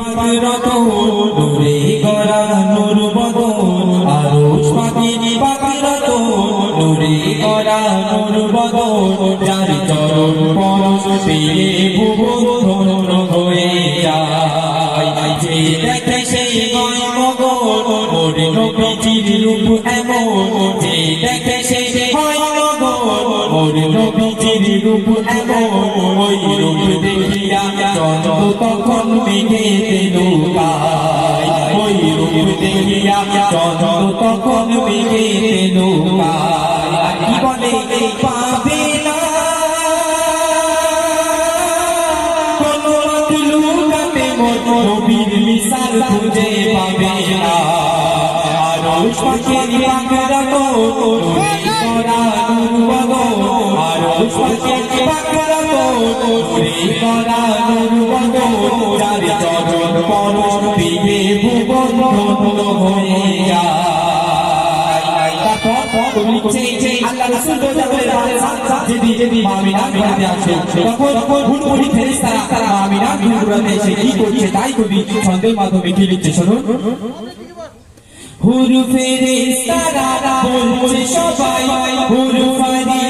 পাখিরত নূরে গড়া নূর বদন আরশ পাখির পাখিরত নূরে গড়া নূর বদন, যার চরণ পরশ পেয়ে ভুবন ধন্য হয়ে যায় যে দেখে সেই নয় মগন মোরে নবীজির রূপ এমন, যে দেখে সেই মোরে নবীজির রূপ এমন ওই রূপ দেখিয়া চন্দ্র তখন মেঘেতে নৌকায়। ওই রূপ দেখিয়া চন্দ্র তখন মেঘেতে নৌকায়। কি বলে পাবে না? কোনো লুকাতে মতো নবীর মিশাল খুঁজে পাবে না। আরশ পাখির পাখরা তো শুনুন। হুরু ফেরেশতারা বলছে সবাই হুরু ফেরেশতারা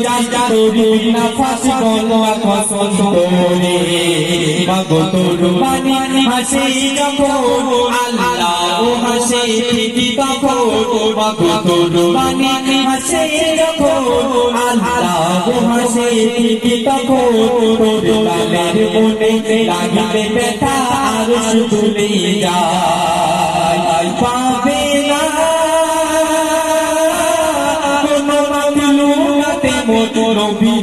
যদি যাস করবি না ফাঁস বলা কসম করে মাগো তোর বাণী হাসি যখন আল্লাহ হাসে ঠিকই তখন মাগো তোর বাণী হাসে যখন আল্লাহ হাসে ঠিকই তখন তোর লালের মনে লাগিবে ব্যথা আর শুধুলে যায়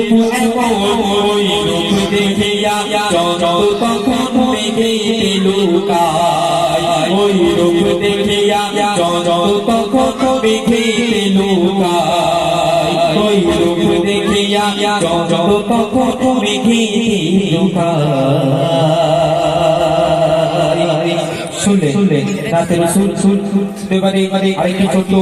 উপর ওই রূপ দেখিয়া চন্দ্র তখন মেঘে লুকায় ওই রূপ দেখিয়া চন্দ্র তখন মেঘে লুকায় ওই রূপ দেখিয়া চন্দ্র তখন মেঘে লুকায় শুনলে শুনলে শুন শুন, শুনতে পারি আরেকটি ছোট্ট